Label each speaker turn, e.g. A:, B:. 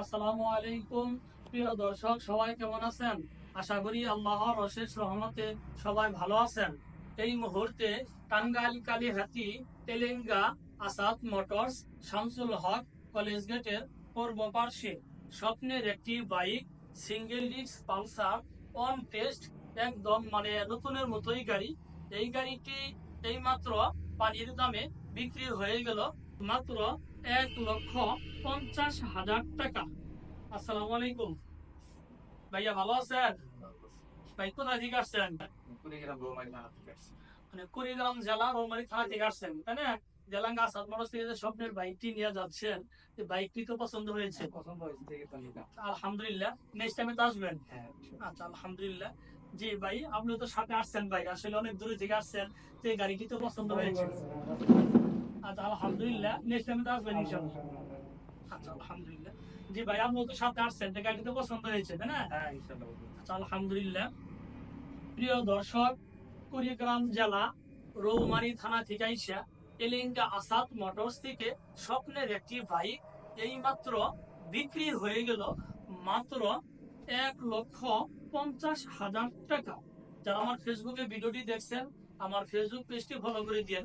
A: আসসালামু আলাইকুম প্রিয় দর্শক, সবাই কেমন আছেন? আশা করি আল্লাহর অশেষ রহমতে সবাই ভালো আছেন। এই মুহূর্তে টাঙ্গাইল কালীহাতি তেলেঙ্গা, আসাদ মোটরস, শামসুল হক কলেজ গেটের পূর্ব পার্শ্বে স্বপ্নের একটি bike, single disc Pulsar on test, একদম মানে নতুনের মতোই গাড়ি। এই গাড়িটি এইমাত্র পানির দামে বিক্রি হয়ে গেল মাত্র এক লক্ষ পঞ্চাশ হাজার টাকা। আসসালামু আলাইকুম। ভাইয়া ভালো আছেন? ভাই কোথায় থেকে আসছেন? মানে কুড়িগ্রাম জেলা রৌমারি থানা থেকে আসছেন তাই না? জেলাঙ্গা আসাদ মোটরস থেকে যে স্বপ্নের বাইকটি নিয়ে যাচ্ছেন বাইকটি তো পছন্দ হয়েছে। আলহামদুলিল্লাহ নেক্সট টাইমে তো আসবেন? আচ্ছা আলহামদুলিল্লাহ। জি ভাই আপনি তো সাথে আসছেন ভাই আসলে অনেক দূরে থেকে আসছেন এই গাড়িটি তো পছন্দ হয়েছে। আচ্ছা আলহামদুলিল্লাহ। নেক্সট টাইমে তো আসবেন ইনশাআল্লাহ। আচ্ছা আলহামদুলিল্লাহ। জি ভাই আপনি তো সাথে আসছেন তো গাড়িটি পছন্দ হয়েছে তাই না? আচ্ছা আলহামদুলিল্লাহ। প্রিয় দর্শক কুড়িগ্রাম জেলা রৌমারি থানা থেকে আইসা এলিঙ্গা আসাদ মোটরস থেকে স্বপ্নের একটি বাইক এইমাত্র বিক্রি হয়ে গেল মাত্র এক লক্ষ পঞ্চাশ হাজার টাকা। যারা আমার ফেসবুকে ভিডিওটি দেখছেন আমার ফেসবুক পেজটি ফলো করে দিন